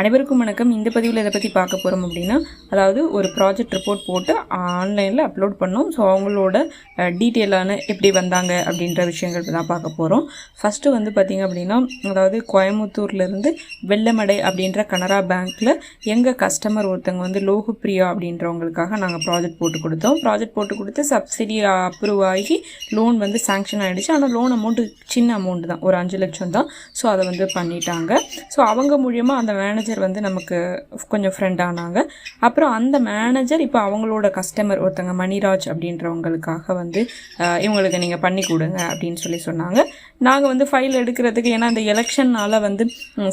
அனைவருக்கும் வணக்கம். இந்த பதிவில் இதை பற்றி பார்க்க போகிறோம் அப்படின்னா அதாவது ஒரு ப்ராஜெக்ட் ரிப்போர்ட் போட்டு ஆன்லைனில் அப்லோட் பண்ணோம். ஸோ அவங்களோட டீட்டெயிலான எப்படி வந்தாங்க அப்படின்ற விஷயங்கள் தான் பார்க்க போகிறோம் ஃபஸ்ட்டு வந்து பார்த்திங்க அப்படின்னா அதாவது கோயம்புத்தூர்லேருந்து வெள்ளமடை அப்படின்ற கனரா பேங்க்கில் எங்கள் கஸ்டமர் ஒருத்தவங்க வந்து லோகப்பிரியா அப்படின்றவங்களுக்காக நாங்கள் ப்ராஜெக்ட் போட்டு கொடுத்தோம். ப்ராஜெக்ட் போட்டு கொடுத்து சப்சிடி அப்ரூவ் ஆகி லோன் வந்து சாங்ஷன் ஆகிடுச்சு ஆனால் லோன் அமௌண்ட்டு சின்ன அமௌண்ட் தான். ஒரு அஞ்சு லட்சம் தான். ஸோ அதை வந்து பண்ணிட்டாங்க. ஸோ அவங்க மூலியமாக அந்த மேனேஜர் வந்து நமக்கு கொஞ்சம் ஃப்ரெண்ட் ஆனாங்க. அப்புறம் அந்த மேனேஜர் இப்போ அவங்களோட கஸ்டமர் ஒருத்தங்க மணிராஜ் அப்படின்றவங்களுக்காக வந்து இவங்களுக்கு நீங்கள் பண்ணி கொடுங்க அப்படின்னு சொல்லி சொன்னாங்க. நாங்கள் வந்து ஃபைல் எடுக்கிறதுக்கு ஏன்னா அந்த எலெக்ஷனால் வந்து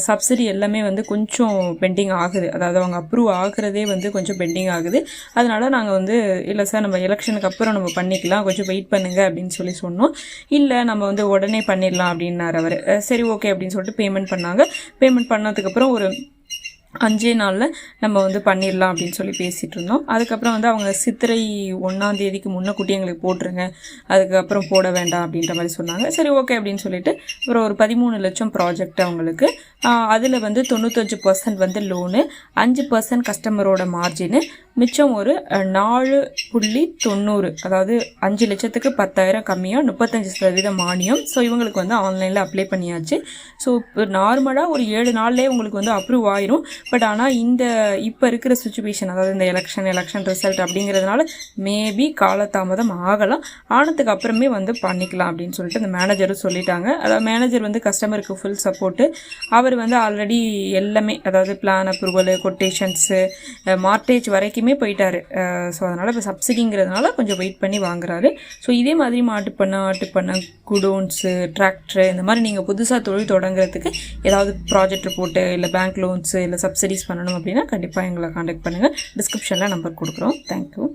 சப்சிடி எல்லாமே வந்து கொஞ்சம் பெண்டிங் ஆகுது. அதாவது அவங்க அப்ரூவ் ஆகுறதே வந்து கொஞ்சம் பெண்டிங் ஆகுது. அதனால நாங்கள் வந்து இல்லை சார் நம்ம எலெக்ஷனுக்கு அப்புறம் நம்ம பண்ணிக்கலாம். கொஞ்சம் வெயிட் பண்ணுங்க அப்படின்னு சொல்லி சொன்னோம். இல்லை நம்ம வந்து உடனே பண்ணிடலாம் அப்படின்னார் அவர். சரி ஓகே அப்படின்னு சொல்லிட்டு பேமெண்ட் பண்ணாங்க. பேமெண்ட் பண்ணதுக்கப்புறம் ஒரு அஞ்சே நாளில் நம்ம வந்து பண்ணிடலாம் அப்படின்னு சொல்லி பேசிகிட்டு இருந்தோம். அதுக்கப்புறம் வந்து அவங்க சித்திரை ஒன்றாம் தேதிக்கு முன்னக்கூட்டி எங்களுக்கு போட்டுருங்க. அதுக்கப்புறம் போட வேண்டாம் அப்படின்ற மாதிரி சொன்னாங்க. சரி ஓகே அப்படின்னு சொல்லிட்டு அப்புறம் ஒரு பதிமூணு லட்சம் ப்ராஜெக்ட் அவங்களுக்கு. அதில் வந்து தொண்ணூத்தஞ்சு பர்சன்ட் வந்து லோனு அஞ்சு பர்சன்ட் கஸ்டமரோட மார்ஜினு மிச்சம் ஒரு நாலு புள்ளி தொண்ணூறு அதாவது அஞ்சு லட்சத்துக்கு பத்தாயிரம் கம்மியாக முப்பத்தஞ்சு சதவீதம் மானியம். ஸோ இவங்களுக்கு வந்து ஆன்லைனில் அப்ளை பண்ணியாச்சு. ஸோ இப்போ நார்மலாக ஒரு ஏழு நாள்லேயே உங்களுக்கு வந்து அப்ரூவ் ஆயிரும். பட் ஆனால் இந்த இப்போ இருக்கிற சுச்சுவேஷன் அதாவது இந்த எலெக்ஷன் எலெக்ஷன் ரிசல்ட் அப்படிங்கிறதுனால மேபி காலதாமதம் ஆகலாம். ஆனதுக்கு அப்புறமே வந்து பண்ணிக்கலாம் அப்படின்னு சொல்லிட்டு அந்த மேனேஜரும் சொல்லிட்டாங்க. அதாவது மேனேஜர் வந்து கஸ்டமருக்கு ஃபுல் சப்போர்ட்டு அவர் வந்து ஆல்ரெடி எல்லாமே அதாவது பிளான் அப்ரூவல் கொட்டேஷன்ஸு மார்டேஜ் வரைக்குமே போயிட்டார். ஸோ அதனால் இப்போ சப்சிடிங்கிறதுனால கொஞ்சம் வெயிட் பண்ணி வாங்குறாரு. ஸோ இதே மாதிரி மாட்டு பண்ண ஆட்டு பண்ண குடோன்ஸு டிராக்டர் இந்த மாதிரி நீங்கள் புதுசாக தொழில் தொடங்குறதுக்கு ஏதாவது ப்ராஜெக்ட் போட்டு இல்லை பேங்க் லோன்ஸு இல்லை சப்சிடிஸ் பண்ணணும் அப்படின்னா கண்டிப்பாக எங்களை காண்டாக்ட் பண்ணுங்கள் டிஸ்கிரிப்ஷனில் நம்பர் கொடுக்குறோம். தேங்க்யூ